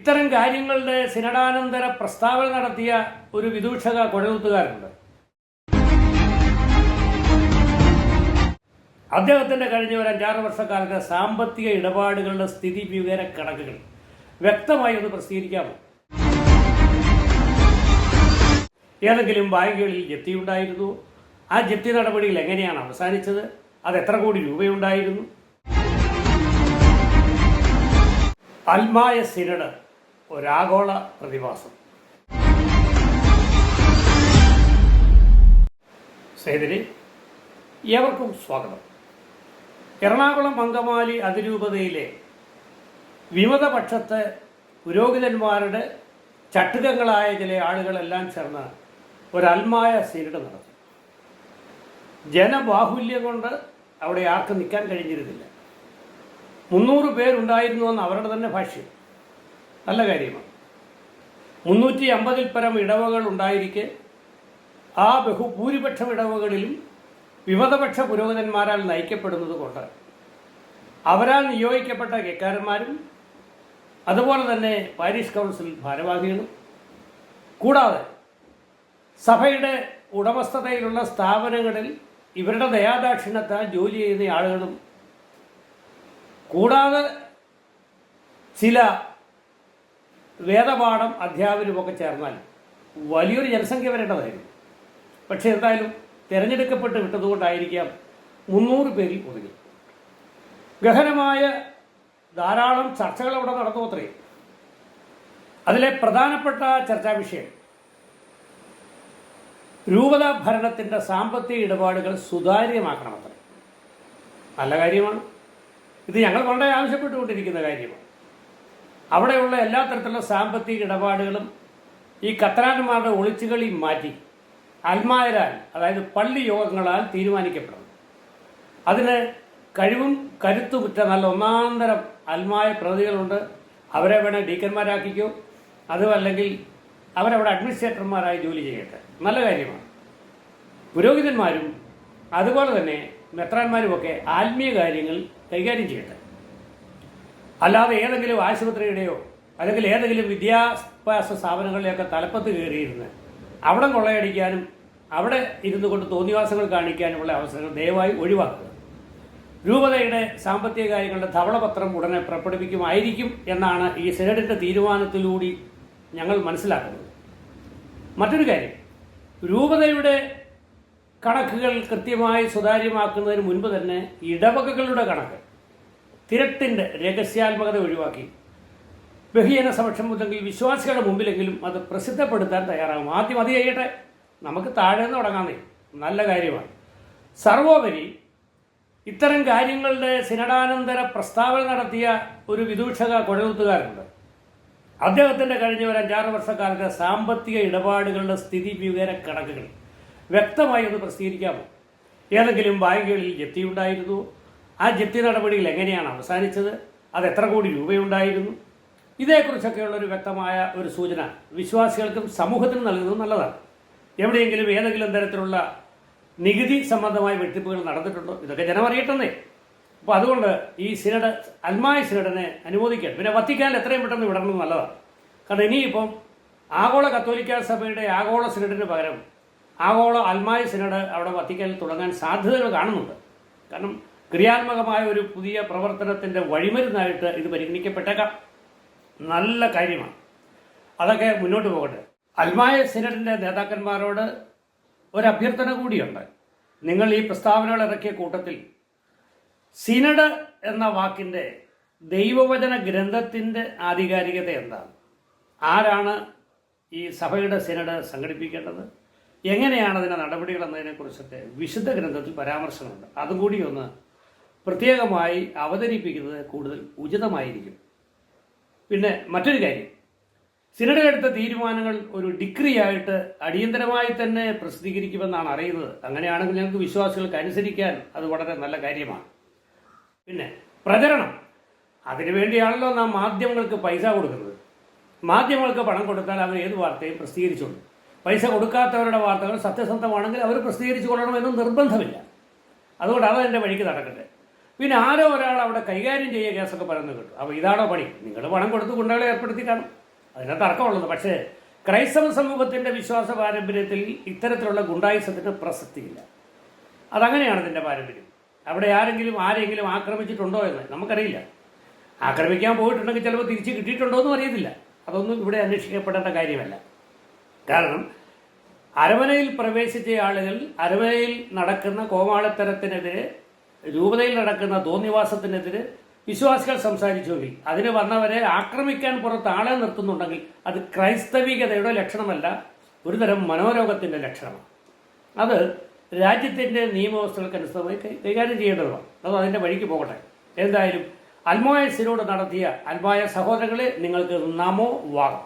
ഇത്തരം കാര്യങ്ങളുടെ സിനഡാനന്തര പ്രസ്താവന നടത്തിയ ഒരു വിദൂഷക കുഴലൂത്തുകാരുണ്ട് അദ്ദേഹത്തിന്റെ കഴിഞ്ഞ ഒരു അഞ്ചാറ് വർഷക്കാലത്തെ സാമ്പത്തിക ഇടപാടുകളുടെ സ്ഥിതി വിവര കണക്കുകൾ. വ്യക്തമായി ഒന്ന് പ്രസിദ്ധീകരിക്കാമോ? ഏതെങ്കിലും ബാങ്കുകളിൽ ജപ്തി ഉണ്ടായിരുന്നു. ആ ജപ്തി നടപടികൾ എങ്ങനെയാണ് അവസാനിച്ചത്? അത് എത്ര കോടി രൂപയുണ്ടായിരുന്നു? അൽമായ സിനഡ് ഒരാഗോള പ്രതിഭാസം. സേതിരി ഏവർക്കും സ്വാഗതം. എറണാകുളം അങ്കമാലി അതിരൂപതയിലെ വിമതപക്ഷത്തെ പുരോഹിതന്മാരുടെ ചട്ടുകങ്ങളായ ചില ആളുകളെല്ലാം ചേർന്ന് ഒരൽമായ സീരട് നടത്തി. ജനബാഹുല്യം കൊണ്ട് അവിടെ ആർക്കും നിൽക്കാൻ കഴിഞ്ഞിരുന്നില്ല. മുന്നൂറ് പേരുണ്ടായിരുന്നു എന്ന് അവരുടെ തന്നെ ഭാഷ്യം. നല്ല കാര്യമാണ്. മുന്നൂറ്റി അമ്പതിൽ പരം ഇടവകൾ ഉണ്ടായിരിക്കെ ആ ബഹുഭൂരിപക്ഷം ഇടവകളിലും വിമതപക്ഷ പുരോഹിതന്മാരാൽ നയിക്കപ്പെടുന്നത് കൊണ്ട് അവരാൽ നിയോഗിക്കപ്പെട്ട കെക്കാരന്മാരും അതുപോലെ തന്നെ പാരീഷ് കൗൺസിൽ ഭാരവാഹികളും കൂടാതെ സഭയുടെ ഉടമസ്ഥതയിലുള്ള സ്ഥാപനങ്ങളിൽ ഇവരുടെ ദയാദാക്ഷിണ്യത്താൽ ജോലി ചെയ്യുന്ന ആളുകളും കൂടാതെ ചില വേദപാഠം അധ്യാപനമൊക്കെ ചേർന്നാൽ വലിയൊരു ജനസംഖ്യ വരേണ്ടതായിരുന്നു. പക്ഷേ എന്തായാലും തിരഞ്ഞെടുക്കപ്പെട്ട് വിട്ടതുകൊണ്ടായിരിക്കാം മുന്നൂറ് പേരിൽ ഒതുങ്ങി. ഗഹനമായ ധാരാളം ചർച്ചകൾ അവിടെ നടന്നു അത്രേ. അതിലെ പ്രധാനപ്പെട്ട ചർച്ചാ വിഷയം രൂപത ഭരണത്തിന്റെ സാമ്പത്തിക ഇടപാടുകൾ സുതാര്യമാക്കണമത്രേ. നല്ല കാര്യമാണ്. ഇത് ഞങ്ങൾ വളരെ ആവശ്യപ്പെട്ടുകൊണ്ടിരിക്കുന്ന കാര്യമാണ്. അവിടെയുള്ള എല്ലാ തരത്തിലുള്ള സാമ്പത്തിക ഇടപാടുകളും ഈ കത്രാന്മാരുടെ ഒളിച്ചുകളി മാറ്റി അൽമായരാൽ അതായത് പള്ളി യോഗങ്ങളാൽ തീരുമാനിക്കപ്പെടുന്നു. അതിന് കഴിവും കരുത്തുമുറ്റ നല്ല ഒന്നാന്തരം അൽമായ പ്രതികളുണ്ട്. അവരെ വേണേൽ ഡീക്കന്മാരാക്കിക്കോ. അതും അല്ലെങ്കിൽ അവരവിടെ അഡ്മിനിസ്ട്രേറ്റർമാരായി ജോലി ചെയ്യട്ടെ. നല്ല കാര്യമാണ്. പുരോഹിതന്മാരും അതുപോലെ തന്നെ മെത്രാന്മാരുമൊക്കെ ആത്മീയ കാര്യങ്ങൾ കൈകാര്യം ചെയ്യട്ടെ. അല്ലാതെ ഏതെങ്കിലും ആശുപത്രിയുടെയോ അല്ലെങ്കിൽ ഏതെങ്കിലും വിദ്യാഭ്യാസ സ്ഥാപനങ്ങളിലെയൊക്കെ തലപ്പത്ത് കയറിയിരുന്ന് അവിടെ കൊള്ളയടിക്കാനും അവിടെ ഇരുന്നു കൊണ്ട് തോന്നിവാസങ്ങൾ കാണിക്കാനുമുള്ള അവസരങ്ങൾ ദയവായി ഒഴിവാക്കുക. രൂപതയുടെ സാമ്പത്തിക കാര്യങ്ങളുടെ ധവളപത്രം ഉടനെ പുറപ്പെടുവിക്കുമായിരിക്കും എന്നാണ് ഈ സെനറ്റിന്റെ തീരുമാനത്തിലൂടെ ഞങ്ങൾ മനസ്സിലാക്കുന്നത്. മറ്റൊരു കാര്യം രൂപതയുടെ കണക്കുകൾ കൃത്യമായി സുതാര്യമാക്കുന്നതിന് മുൻപ് തന്നെ ഇടവകകളുടെ കണക്ക് തിരട്ടിന്റെ രഹസ്യാത്മകത ഒഴിവാക്കി. ബഹുജന സമക്ഷം മുതലെങ്കിൽ വിശ്വാസികളുടെ മുമ്പിലെങ്കിലും അത് പ്രസിദ്ധപ്പെടുത്താൻ തയ്യാറാകും. ആദ്യം അത് ചെയ്യട്ടെ. നമുക്ക് താഴെ നിന്ന് തുടങ്ങാന്നേ നല്ല കാര്യമാണ്. സർവോപരി ഇത്തരം കാര്യങ്ങളുടെ സിനഡാനന്തര പ്രസ്താവന നടത്തിയ ഒരു വിദൂഷക കുഴലൂത്തുകാരുണ്ട് അദ്ദേഹത്തിന്റെ കഴിഞ്ഞ ഒരു അഞ്ചാറ് വർഷക്കാലത്തെ സാമ്പത്തിക ഇടപാടുകളുടെ സ്ഥിതി വിവര കണക്കുകൾ വ്യക്തമായി ഒന്ന് പ്രസിദ്ധീകരിക്കാമോ? ഏതെങ്കിലും ബാങ്കുകളിൽ ജപ്തി ഉണ്ടായിരുന്നു. ആ ജപ്തി നടപടികൾ എങ്ങനെയാണ് അവസാനിച്ചത്? അത് എത്ര കോടി രൂപയുണ്ടായിരുന്നു? ഇതേക്കുറിച്ചൊക്കെയുള്ള ഒരു വ്യക്തമായ ഒരു സൂചന വിശ്വാസികൾക്കും സമൂഹത്തിനും നൽകുന്നത് നല്ലതാണ്. എവിടെയെങ്കിലും ഏതെങ്കിലും തരത്തിലുള്ള നികുതി സംബന്ധമായ വെട്ടിപ്പുകൾ നടന്നിട്ടുണ്ടോ? ഇതൊക്കെ ജനം അറിയട്ടെന്നേ. അപ്പോൾ അതുകൊണ്ട് ഈ സിനഡ് അൽമായ സിനഡിനെ അനുവദിക്കാൻ പിന്നെ വത്തിക്കാൻ എത്രയും പെട്ടെന്ന് വിടണം നല്ലതാണ്. കാരണം ഇനിയിപ്പം ആഗോള കത്തോലിക്ക സഭയുടെ ആഗോള സിനഡിന് പകരം ആഗോള അൽമായ സിനഡ് അവിടെ വത്തിക്കാനിൽ തുടങ്ങാൻ സാധ്യതകൾ കാണുന്നുണ്ട്. കാരണം ക്രിയാത്മകമായ ഒരു പുതിയ പ്രവർത്തനത്തിന്റെ വഴിമരുന്നായിട്ട് ഇത് പരിഗണിക്കപ്പെട്ടേക്കാം. നല്ല കാര്യമാണ്. അതൊക്കെ മുന്നോട്ട് പോകട്ടെ. അൽമായ സിനഡിന്റെ നേതാക്കന്മാരോട് ഒരു അഭ്യർത്ഥന കൂടിയുണ്ട്. നിങ്ങൾ ഈ പ്രസ്താവനകൾ ഇറക്കിയ കൂട്ടത്തിൽ സിനഡ് എന്ന വാക്കിന്റെ ദൈവവചന ഗ്രന്ഥത്തിന്റെ ആധികാരികത എന്താണ്? ആരാണ് ഈ സഭയുടെ സിനഡ് സംഘടിപ്പിക്കേണ്ടത്? എങ്ങനെയാണ് അതിന്റെ നടപടികൾ എന്നതിനെക്കുറിച്ചൊക്കെ വിശുദ്ധ ഗ്രന്ഥത്തിൽ പരാമർശമുണ്ട്. അതും കൂടി ഒന്ന് പ്രത്യേകമായി അവതരിപ്പിക്കുന്നത് കൂടുതൽ ഉചിതമായിരിക്കും. പിന്നെ മറ്റൊരു കാര്യം. സിനഡിലെടുത്ത തീരുമാനങ്ങൾ ഒരു ഡിഗ്രി ആയിട്ട് അടിയന്തരമായി തന്നെ പ്രസിദ്ധീകരിക്കുമെന്നാണ് അറിയുന്നത്. അങ്ങനെയാണെങ്കിൽ ഞങ്ങൾക്ക് വിശ്വാസികൾക്ക് അനുസരിക്കാൻ അത് വളരെ നല്ല കാര്യമാണ്. പിന്നെ പ്രചരണം. അതിനുവേണ്ടിയാണല്ലോ നാം മാധ്യമങ്ങൾക്ക് പൈസ കൊടുക്കുന്നത്. മാധ്യമങ്ങൾക്ക് പണം കൊടുത്താൽ അവർ ഏത് വാർത്തയും പ്രസിദ്ധീകരിച്ചോളൂ. പൈസ കൊടുക്കാത്തവരുടെ വാർത്തകൾ സത്യസന്ധമാണെങ്കിൽ അവർ പ്രസിദ്ധീകരിച്ചു കൊള്ളണമെന്ന് നിർബന്ധമില്ല. അതുകൊണ്ട് അത് എന്റെ വഴിക്ക് നടക്കട്ടെ. പിന്നെ ആരോ ഒരാൾ അവിടെ കൈകാര്യം ചെയ്യുക കേസൊക്കെ പറയുന്നത് കിട്ടും. അപ്പോൾ ഇതാണോ പണി? നിങ്ങൾ പണം കൊടുത്ത് ഗുണ്ടകളെ ഏർപ്പെടുത്തി കാണും. അതിന് തർക്കമുള്ളത്. പക്ഷേ ക്രൈസ്തവ സമൂഹത്തിന്റെ വിശ്വാസ പാരമ്പര്യത്തിൽ ഇത്തരത്തിലുള്ള ഗുണ്ടായുസത്തിന് പ്രസക്തിയില്ല. അതങ്ങനെയാണ് ഇതിന്റെ പാരമ്പര്യം. അവിടെ ആരെങ്കിലും ആരെങ്കിലും ആക്രമിച്ചിട്ടുണ്ടോ എന്ന് നമുക്കറിയില്ല. ആക്രമിക്കാൻ പോയിട്ടുണ്ടെങ്കിൽ ചിലപ്പോൾ തിരിച്ച് കിട്ടിയിട്ടുണ്ടോ എന്നും അറിയത്തില്ല. അതൊന്നും ഇവിടെ അന്വേഷിക്കപ്പെടേണ്ട കാര്യമല്ല. കാരണം അരമനയിൽ പ്രവേശിച്ച ആളുകൾ അരമനയിൽ നടക്കുന്ന കോമാളിത്തരത്തിനെതിരെ രൂപതയിൽ നടക്കുന്ന തോന്നിവാസത്തിനെതിരെ വിശ്വാസികൾ സംസാരിച്ചുവെങ്കിൽ അതിന് വന്നവരെ ആക്രമിക്കാൻ പുറത്ത് ആളെ നിർത്തുന്നുണ്ടെങ്കിൽ അത് ക്രൈസ്തവികതയുടെ ലക്ഷണമല്ല ഒരുതരം മനോരോഗത്തിന്റെ ലക്ഷണമാണ്. അത് രാജ്യത്തിന്റെ നിയമവ്യവസ്ഥകൾക്കനുസൃതമായി കൈകാര്യം ചെയ്യേണ്ടതാണ് അത് അതിന്റെ വഴിക്ക് പോകട്ടെ. എന്തായാലും അൽമായ സിനോട് നടത്തിയ അൽമായ സഹോദരങ്ങളെ നിങ്ങൾക്ക് നമോ വാഗം